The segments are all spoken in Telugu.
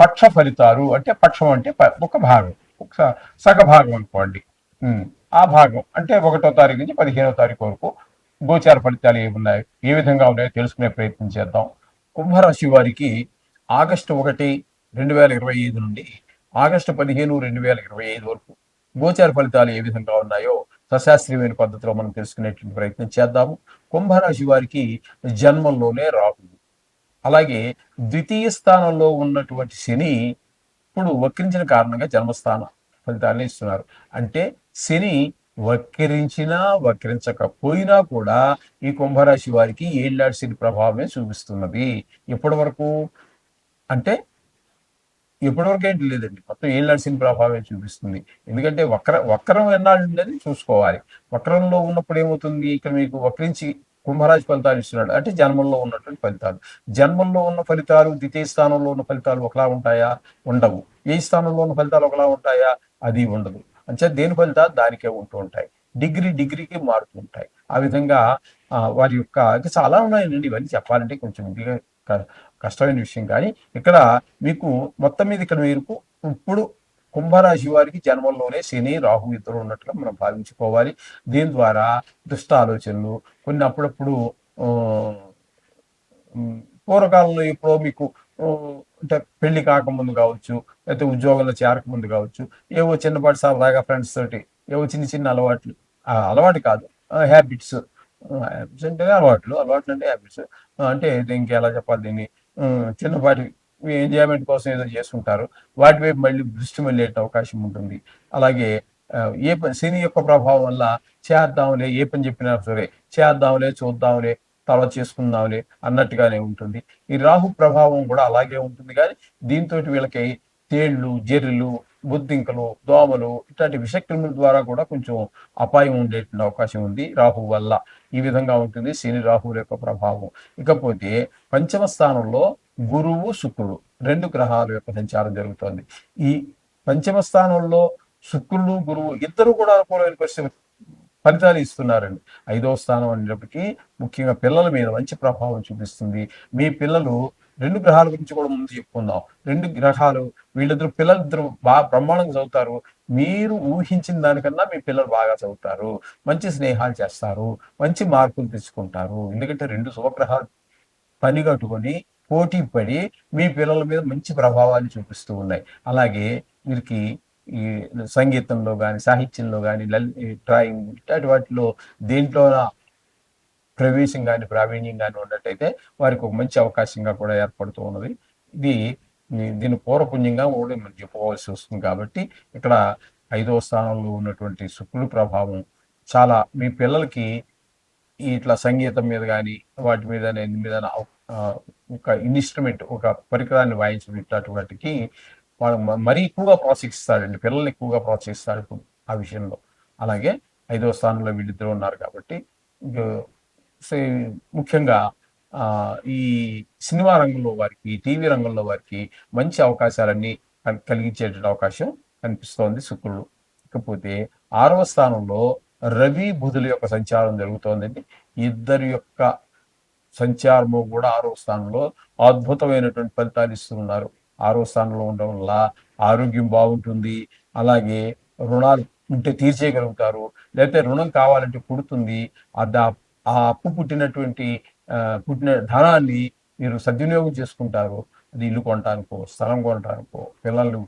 పక్ష ఫలితాలు అంటే పక్షం అంటే ఒక భాగం. ఒక సగ భాగం అనుకోండి. ఆ భాగం అంటే ఒకటో తారీఖు నుంచి పదిహేనో తారీఖు వరకు గోచార ఫలితాలు ఏమున్నాయి ఏ విధంగా ఉన్నాయో తెలుసుకునే ప్రయత్నం చేద్దాం. కుంభరాశి వారికి ఆగస్టు ఒకటి రెండు వేల ఇరవై ఐదు నుండి ఆగస్టు పదిహేను రెండు వేల ఇరవై ఐదు వరకు గోచార ఫలితాలు ఏ విధంగా ఉన్నాయో సశాస్త్రీయమైన పద్ధతిలో మనం తెలుసుకునేటువంటి ప్రయత్నం చేద్దాము. కుంభరాశి వారికి జన్మంలోనే రాహు. అలాగే ద్వితీయ స్థానంలో ఉన్నటువంటి శని ఇప్పుడు వక్రించిన కారణంగా జన్మస్థానం ఫలితాలను ఇస్తున్నారు. అంటే శని వక్రించినా వక్రించకపోయినా కూడా ఈ కుంభరాశి వారికి ఏళ్ళాడు శని ప్రభావమే చూపిస్తున్నది. ఎప్పటి వరకు అంటే ఎప్పటివరకు ఏంటి లేదండి. మొత్తం ఏళ్ళ శని ప్రభావమే చూపిస్తుంది. ఎందుకంటే వక్ర వక్రం ఎన్నాళ్ళు ఉండేది చూసుకోవాలి. వక్రంలో ఉన్నప్పుడు ఏమవుతుంది? ఇక్కడ మీకు వక్రించి కుంభరాశి ఫలితాలు ఇస్తున్నాడు. అంటే జన్మల్లో ఉన్నటువంటి ఫలితాలు. జన్మంలో ఉన్న ఫలితాలు ద్వితీయ స్థానంలో ఉన్న ఫలితాలు ఒకలా ఉంటాయా? ఉండవు. ఏ స్థానంలో ఉన్న ఫలితాలు ఒకలా ఉంటాయా? అది ఉండదు. అంటే దేని ఫలితాలు? దానికే ఉంటూ ఉంటాయి. డిగ్రీ డిగ్రీకి మారుతూ ఉంటాయి. ఆ విధంగా వారి యొక్క చాలా ఉన్నాయండి. ఇవన్నీ చెప్పాలంటే కొంచెం క- కష్టమైన విషయం కానీ ఇక్కడ మీకు మొత్తం మీద ఇక్కడ మీరు ఇప్పుడు కుంభరాశి వారికి జన్మంలోనే శని రాహు ఇద్దరు ఉన్నట్లుగా మనం భావించుకోవాలి. దీని ద్వారా దుష్ట ఆలోచనలు కొన్ని అప్పుడప్పుడు పూర్వకాలంలో ఎప్పుడో మీకు అంటే పెళ్ళి కాకముందు కావచ్చు లేకపోతే ఉద్యోగంలో చేరకముందు కావచ్చు ఏవో చిన్నపాటి సరదాగా ఫ్రెండ్స్ తోటి ఏవో చిన్న చిన్న అలవాట్లు అలవాటు కాదు హ్యాబిట్స్ హ్యాబిట్స్ అంటే అలవాట్లు అలవాట్లు అంటే హ్యాబిట్స్ అంటే దీనికి ఎలా చెప్పాలి దీన్ని చిన్నపాటి ఎంజాయ్మెంట్ కోసం ఏదో చేస్తుంటారు. వాటి వైపు మళ్ళీ దృష్టి మళ్ళే అవకాశం ఉంటుంది. అలాగే ఏ పని శని యొక్క ప్రభావం వల్ల చేద్దాంలే ఏ పని చెప్పినా సరే చేద్దాంలే చూద్దాంలే తర్వాత చేసుకుందాంలే అన్నట్టుగానే ఉంటుంది. ఈ రాహు ప్రభావం కూడా అలాగే ఉంటుంది. కానీ దీంతో వీళ్ళకి తేళ్ళు జెర్రులు బుద్ధింకలు దోమలు ఇట్లాంటి విషక్రిముల ద్వారా కూడా కొంచెం అపాయం ఉండేటువంటి అవకాశం ఉంది రాహు వల్ల. ఈ విధంగా ఉంటుంది శని రాహువుల యొక్క ప్రభావం. ఇకపోతే పంచమ స్థానంలో గురువు శుక్రుడు. రెండు గ్రహాల యొక్క సంచారం జరుగుతోంది. ఈ పంచమ స్థానంలో శుక్రుడు గురువు ఇద్దరు కూడా అనుకూలమైన పరిస్థితి ఫలితాలు ఇస్తున్నారండి. ఐదవ స్థానం అనేటప్పటికీ ముఖ్యంగా పిల్లల మీద మంచి ప్రభావం చూపిస్తుంది. మీ పిల్లలు రెండు గ్రహాల గురించి కూడా ముందు చెప్పుకుందాం. రెండు గ్రహాలు వీళ్ళిద్దరు పిల్లలిద్దరు బాగా బ్రహ్మాండంగా చదువుతారు. మీరు ఊహించిన దానికన్నా మీ పిల్లలు బాగా చదువుతారు. మంచి స్నేహాలు చేస్తారు. మంచి మార్కులు తెచ్చుకుంటారు. ఎందుకంటే రెండు శుభగ్రహాలు పని కట్టుకొని పోటీ పడి మీ పిల్లల మీద మంచి ప్రభావాన్ని చూపిస్తూ ఉన్నాయి. అలాగే వీరికి ఈ సంగీతంలో కానీ సాహిత్యంలో కానీ లల్ డ్రాయింగ్ ఇట్లాంటి వాటిలో దేంట్లో ప్రవేశం కానీ ప్రావీణ్యం కానీ ఉన్నట్టయితే వారికి ఒక మంచి అవకాశంగా కూడా ఏర్పడుతూ ఉన్నది. ఇది దీని పూర్వపుణ్యంగా కూడా మనం చెప్పుకోవాల్సి వస్తుంది కాబట్టి ఇక్కడ ఐదవ స్థానంలో ఉన్నటువంటి శుక్రుడి ప్రభావం చాలా మీ పిల్లలకి ఇట్లా సంగీతం మీద కానీ వాటి మీద దేని మీద ఒక ఇన్స్ట్రుమెంట్ ఒక పరికరాన్ని వాయించడం ఇట్లాంటి వాళ్ళు మరీ ఎక్కువగా ప్రోత్సహిస్తాడండి. పిల్లల్ని ఎక్కువగా ప్రోత్సహిస్తాడు ఇప్పుడు ఆ విషయంలో. అలాగే ఐదవ స్థానంలో వీళ్ళిద్దరు ఉన్నారు కాబట్టి ముఖ్యంగా ఈ సినిమా రంగంలో వారికి టీవీ రంగంలో వారికి మంచి అవకాశాలన్నీ కల్- కలిగించేటువంటి అవకాశం కనిపిస్తోంది శుక్రుడు. ఇకపోతే ఆరవ స్థానంలో రవి బుధుల యొక్క సంచారం జరుగుతోందండి. ఇద్దరి యొక్క సంచారము కూడా ఆరో స్థానంలో అద్భుతమైనటువంటి ఫలితాలు ఇస్తున్నారు ఆరో స్థానంలో ఉండడం వల్ల ఆరోగ్యం బాగుంటుంది. అలాగే రుణాలు ఉంటే తీర్చేయగలుగుతారు. లేకపోతే రుణం కావాలంటే పుడుతుంది. ఆ ఆ అప్పు పుట్టినటువంటి పుట్టిన ధనాన్ని మీరు సద్వినియోగం చేసుకుంటారు. అది ఇల్లు కొనటానికో స్థలం కొనటానికో పిల్లలు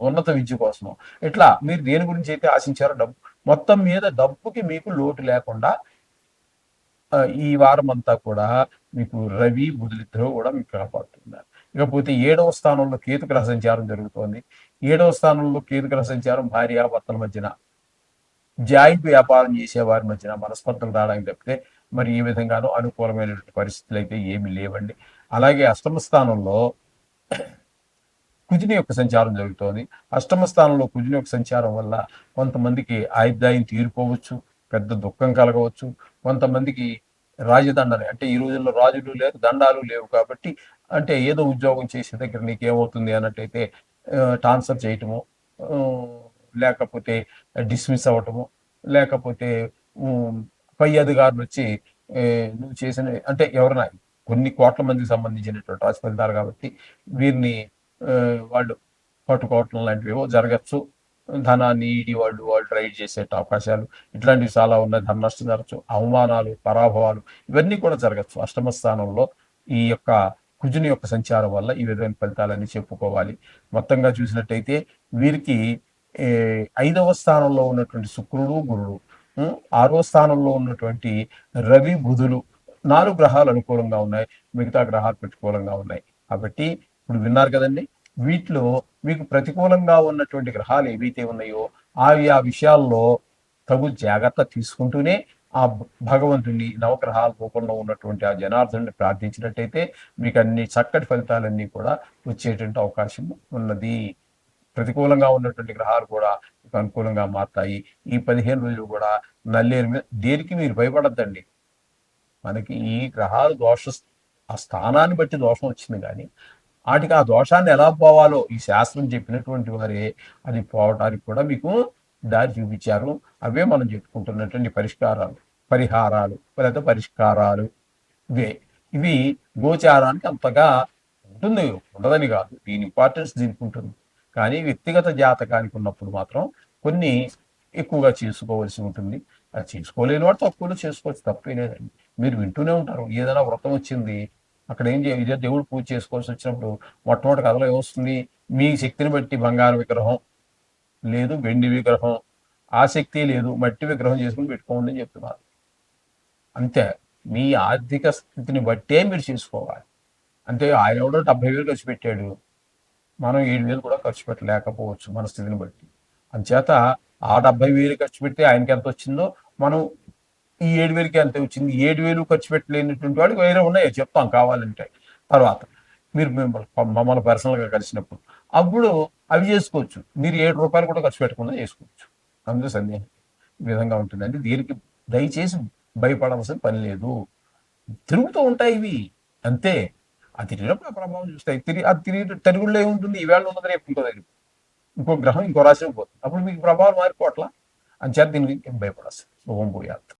ఉన్నత విద్య కోసం ఇట్లా మీరు దేని గురించి అయితే ఆశించారో డబ్బు. మొత్తం మీద డబ్బుకి మీకు లోటు లేకుండా ఈ వారం అంతా కూడా మీకు రవి బుధులిద్దరూ కూడా మీకు కాపాడుతున్నారు ఇకపోతే ఏడవ స్థానంలో కేతుగ్రహ సంచారం జరుగుతోంది. ఏడవ స్థానంలో కేతు గ్రహ సంచారం భార్యాభర్తల మధ్యన జాయింట్ వ్యాపారం చేసే వారి మధ్యన మనస్పర్ధలు రావడానికి తప్పితే మరి ఈ విధంగానూ అనుకూలమైనటువంటి పరిస్థితులు అయితే ఏమీ లేవండి. అలాగే అష్టమ స్థానంలో కుజుని యొక్క సంచారం జరుగుతోంది. అష్టమ స్థానంలో కుజుని యొక్క సంచారం వల్ల కొంతమందికి ఆయుర్దాయం తీరిపోవచ్చు పెద్ద దుఃఖం కలగవచ్చు. కొంతమందికి రాజదండని అంటే ఈ రోజుల్లో రాజులు లేరు దండాలు లేవు కాబట్టి అంటే ఏదో ఉద్యోగం చేసే దగ్గర నీకు ఏమవుతుంది అన్నట్టయితే ట్రాన్స్ఫర్ చేయటము లేకపోతే డిస్మిస్ అవ్వటము లేకపోతే పై అధికారులు వచ్చి నువ్వు చేసిన అంటే ఎవరైనా కొన్ని కోట్ల మందికి సంబంధించినటువంటి రాశి ఫలితాలు కాబట్టి వీరిని వాళ్ళు పట్టుకోవటం లాంటివేవో జరగచ్చు. ధనాన్ని ఈడి వాళ్ళు వాళ్ళు రైడ్ చేసే అవకాశాలు ఇట్లాంటివి చాలా ఉన్నాయి. ధన నష్టం జరగచ్చు. అవమానాలు పరాభవాలు ఇవన్నీ కూడా జరగచ్చు. అష్టమ స్థానంలో ఈ యొక్క కుజుని యొక్క సంచారం వల్ల ఈ విధమైన ఫలితాలన్నీ చెప్పుకోవాలి. మొత్తంగా చూసినట్టయితే వీరికి ఐదవ స్థానంలో ఉన్నటువంటి శుక్రుడు గురుడు ఆరో స్థానంలో ఉన్నటువంటి రవి బుధులు నాలుగు గ్రహాలు అనుకూలంగా ఉన్నాయి. మిగతా గ్రహాలు ప్రతికూలంగా ఉన్నాయి. కాబట్టి ఇప్పుడు విన్నారు కదండి వీటిలో మీకు ప్రతికూలంగా ఉన్నటువంటి గ్రహాలు ఏవైతే ఉన్నాయో అవి ఆ విషయాల్లో తగు జాగ్రత్త తీసుకుంటూనే ఆ భగవంతుని నవగ్రహాల రూపంలో ఉన్నటువంటి ఆ జనార్దనుని ప్రార్థించినట్టయితే మీకు అన్ని చక్కటి ఫలితాలన్నీ కూడా వచ్చేటువంటి అవకాశం ఉన్నది. ప్రతికూలంగా ఉన్నటువంటి గ్రహాలు కూడా మీకు అనుకూలంగా మారుతాయి. ఈ పదిహేను రోజులు కూడా నల్లేరు మీద దేనికి మీరు భయపడద్దండి? మనకి ఈ గ్రహాలు దోష ఆ స్థానాన్ని బట్టి దోషం వచ్చింది కానీ వాటికి ఆ దోషాన్ని ఎలా పోవాలో ఈ శాస్త్రం చెప్పినటువంటి వారే అది పోవడానికి కూడా మీకు దారి చూపించారు. అవే మనం చెప్పుకుంటున్నటువంటి పరిష్కారాలు పరిహారాలు లేదా పరిష్కారాలు. ఇవే. ఇవి గోచారానికి అంతగా ఉంటుంది ఉండదని కాదు. దీని ఇంపార్టెన్స్ దీనికి ఉంటుంది. కానీ వ్యక్తిగత జాతకానికి ఉన్నప్పుడు మాత్రం కొన్ని ఎక్కువగా చేసుకోవలసి ఉంటుంది. అది చేసుకోలేని వాడు తక్కువలో చేసుకోవచ్చు తప్పే లేదండి. మీరు వింటూనే ఉంటారు. ఏదైనా వ్రతం వచ్చింది అక్కడ ఏం చేయాలి? ఇదే దేవుడు పూజ చేసుకోవాల్సి వచ్చినప్పుడు మొట్టమొదటి కథలో ఏమొస్తుంది? మీ శక్తిని బట్టి బంగారు విగ్రహం లేదు వెండి విగ్రహం. ఆ శక్తి లేదు మట్టి విగ్రహం చేసుకుని పెట్టుకోండి అని చెప్తున్నారు. అంతే. మీ ఆర్థిక స్థితిని బట్టే మీరు చేసుకోవాలి. అంతే ఆయన కూడా డెబ్బై వేలు ఖర్చు పెట్టాడు. మనం ఏడు వేలు కూడా ఖర్చు పెట్టలేకపోవచ్చు మన స్థితిని బట్టి. అంచేత ఆ డెబ్బై వేలు ఖర్చు పెడితే ఆయనకి ఎంత వచ్చిందో మనం ఈ ఏడు వేలకి ఎంత వచ్చింది. ఏడు వేలు ఖర్చు పెట్టలేనటువంటి వాడికి వేరే ఉన్నాయో? చెప్తాం కావాలంటే. తర్వాత మీరు మిమ్మల్ని మమ్మల్ని పర్సనల్గా కలిసినప్పుడు అప్పుడు అవి చేసుకోవచ్చు. మీరు ఏడు రూపాయలు కూడా ఖర్చు పెట్టకుండా చేసుకోవచ్చు. అందులో సందేహం ఈ విధంగా ఉంటుందండి. దీనికి దయచేసి భయపడవలసిన పని లేదు. తిరుగుతూ ఉంటాయి ఇవి. అంతే. అది తిరిగినప్పుడు ఆ ప్రభావం చూస్తాయి. తిరిగి అది తిరిగి తిరుగుల్లో ఏముంటుంది ఈవేళ ఉన్నది రేపు ఉంటుంది ఇంకో గ్రహం ఇంకో రాశి పోతుంది. అప్పుడు మీకు ప్రభావం మారిపోవట్లా? అంచేత దీనికి భయపడాల్సింది శుభం పోయాలి